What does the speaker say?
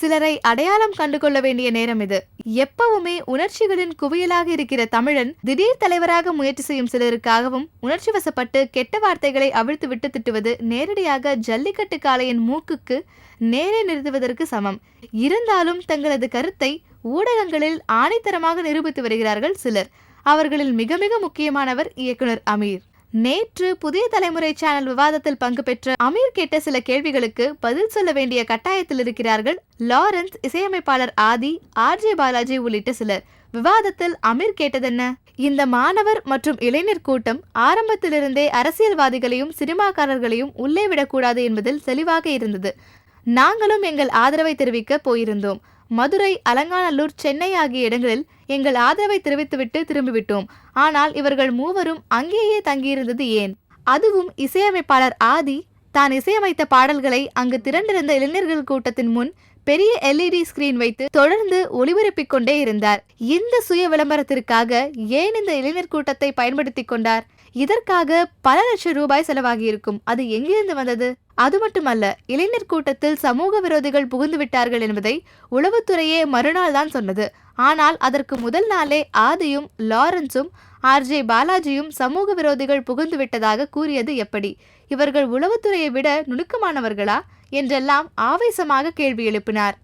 சிலரை அடையாளம் கண்டுகொள்ள வேண்டிய நேரம் இது. எப்பவுமே உணர்ச்சிகளின் குவியலாக இருக்கிற தமிழன் திடீர் தலைவராக முயற்சி செய்யும் சிலருக்காகவும் உணர்ச்சி வசப்பட்டு கெட்ட வார்த்தைகளை அவிழ்த்து விட்டு திட்டுவது நேரடியாக ஜல்லிக்கட்டு காளையின் மூக்குக்கு நேரே நிறுத்துவதற்கு சமம். இருந்தாலும் தங்களது கருத்தை ஊடகங்களில் ஆணைத்தரமாக நிரூபித்து வருகிறார்கள் சிலர். அவர்களில் மிக மிக முக்கியமானவர் இயக்குனர் அமீர். நேற்று புதிய தலைமுறை சேனல் விவாதத்தில் பங்கு பெற்ற அமீர் கேட்ட சில கேள்விகளுக்கு பதில் சொல்ல வேண்டிய கட்டாயத்தில் இருக்கிறார்கள். லாரன்ஸ் இசையமைப்பாளர் ஆதி ஆர்ஜே பாலாஜி உள்ளிட்ட சிலர். விவாதத்தில் அமீர் கேட்டதென்ன? இந்த மாணவர் மற்றும் இளைஞர் கூட்டம் ஆரம்பத்திலிருந்தே அரசியல்வாதிகளையும் சினிமாக்காரர்களையும் உள்ளே விடக்கூடாது என்பதில் தெளிவாக இருந்தது. நாங்களும் எங்கள் ஆதரவை தெரிவிக்க போயிருந்தோம். மதுரை அலங்காநல்லூர் சென்னை ஆகிய இடங்களில் எங்கள் ஆதரவை தெரிவித்துவிட்டு திரும்பிவிட்டோம். ஆனால் இவர்கள் மூவரும் அங்கேயே தங்கியிருந்தது ஏன்? அதுவும் இசையமைப்பாளர் ஆதி தான் இசையமைத்த பாடல்களை அங்கு திரண்டிருந்த இளைஞர்கள் கூட்டத்தின் முன் பெரிய எல்இடி ஸ்கிரீன் வைத்து தொடர்ந்து ஒளிபரப்பிக் கொண்டே இருந்தார். இந்த சுய விளம்பரத்திற்காக ஏன் இந்த இளைஞர் கூட்டத்தை பயன்படுத்திக் கொண்டார்? இதற்காக பல லட்சம் ரூபாய் செலவாகியிருக்கும் அது எங்கிருந்து வந்தது? அது மட்டுமல்ல இளைஞர் கூட்டத்தில் சமூக விரோதிகள் புகுந்து விட்டார்கள் என்பதை உளவுத்துறையே மறுநாள் தான் சொன்னது. ஆனால் அதற்கு முதல் நாளே ஆதியும் லாரன்ஸும் ஆர்ஜே பாலாஜியும் சமூக விரோதிகள் புகுந்து விட்டதாக கூறியது எப்படி? இவர்கள் உளவுத்துறையை விட நுணுக்கமானவர்களா? என்றெல்லாம் ஆவேசமாக கேள்வி எழுப்பினார்.